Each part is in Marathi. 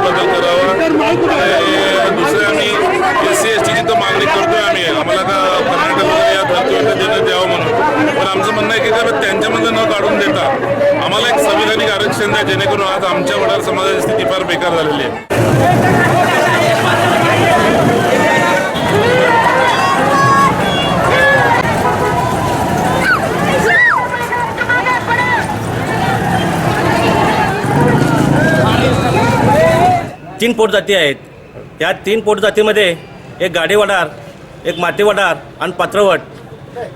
कायद्यात बदल करावा दुसऱ्यांनी एस सी एस टीची तर मागणी करतोय आम्ही. आम्हाला का या धर्तीवर द्यावं म्हणून. पण आमचं म्हणणं आहे की त्यांच्या त्यांच्यामधलं न काढून देता आम्हाला एक संविधानिक आरक्षण द्या जेणेकरून आज आमच्या वडार समाजाची स्थिती फार बेकार झालेली आहे. तीन पोटजाती आहेत. या तीन पोटजातीमध्ये एक गाडीवाडार एक मातीवाडार आणि पात्रवट.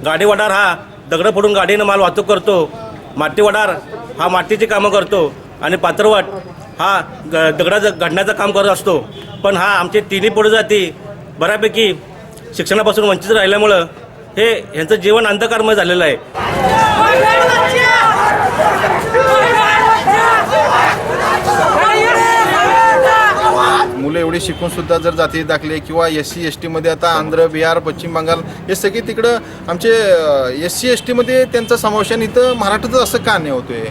गाडीवाडार हा दगडं फोडून गाडीनं माल वाहतूक करतो. मातीवाडार हा मातीची कामं करतो आणि पात्रवट हा ग दगडाचं घडण्याचं काम करत असतो. पण हा आमचे तिन्ही पोटजाती बऱ्यापैकी शिक्षणापासून वंचित राहिल्यामुळं हे ह्यांचं जीवन अंधकारमय झालेलं आहे. एवढी शिकून सुद्धा जर जाती दाखले किंवा एस सी एस टीमध्ये आता आंध्र बिहार पश्चिम बंगाल हे सगळे तिकडं आमचे एस सी एस टीमध्ये त्यांचा समावेश इथं मराठीत असं का नाही होतोय?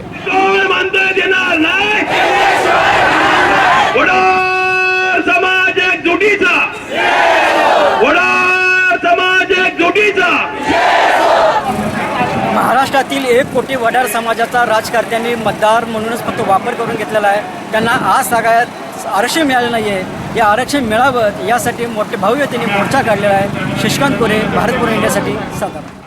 महाराष्ट्रातील एक कोटी वडार समाजाचा राजकारत्यांनी मतदार म्हणूनच फक्त वापर करून घेतलेला आहे. त्यांना आज सगळ्यात आरक्षण मिळालं नाही आहे हे आरक्षण मिळावं यासाठी मोठे भव्य त्यांनी मोर्चा काढलेला आहे. शशिकांत कोरे भारत पूर्ण इंडियासाठी सातारा